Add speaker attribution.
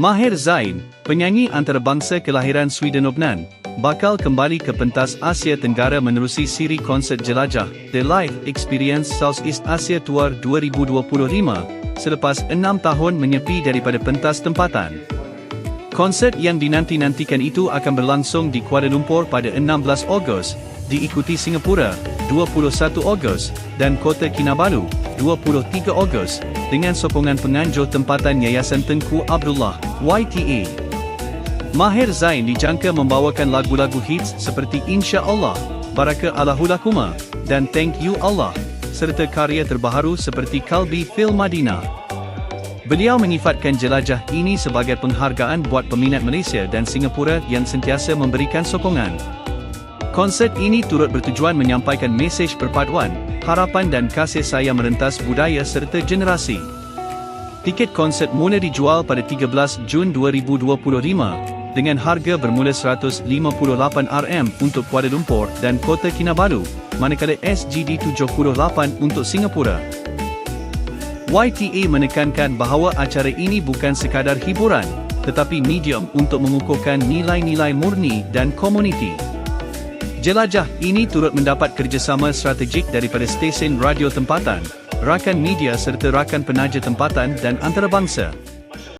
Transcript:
Speaker 1: Maher Zain, penyanyi antarabangsa kelahiran Sweden Obnan, bakal kembali ke pentas Asia Tenggara menerusi siri konsert jelajah The Life Experience Southeast Asia Tour 2025 selepas enam tahun menyepi daripada pentas tempatan. Konsert yang dinanti-nantikan itu akan berlangsung di Kuala Lumpur pada 16 Ogos, diikuti Singapura 21 Ogos dan Kota Kinabalu 23 Ogos dengan sokongan penganjur tempatan Yayasan Tengku Abdullah YTA. Mahir Zain dijangka membawakan lagu-lagu hits seperti Insya Allah, Baraka Allahulakuma dan Thank You Allah serta karya terbaharu seperti Kalbi Fil Madinah. Beliau menyifatkan jelajah ini sebagai penghargaan buat peminat Malaysia dan Singapura yang sentiasa memberikan sokongan. Konsert ini turut bertujuan menyampaikan mesej perpaduan, harapan dan kasih sayang merentas budaya serta generasi. Tiket konsert mula dijual pada 13 Jun 2025 dengan harga bermula RM158 untuk Kuala Lumpur dan Kota Kinabalu, manakala SGD 78 untuk Singapura. YTA menekankan bahawa acara ini bukan sekadar hiburan, tetapi medium untuk mengukuhkan nilai-nilai murni dan komuniti. Jelajah ini turut mendapat kerjasama strategik daripada stesen radio tempatan, rakan media serta rakan penaja tempatan dan antarabangsa.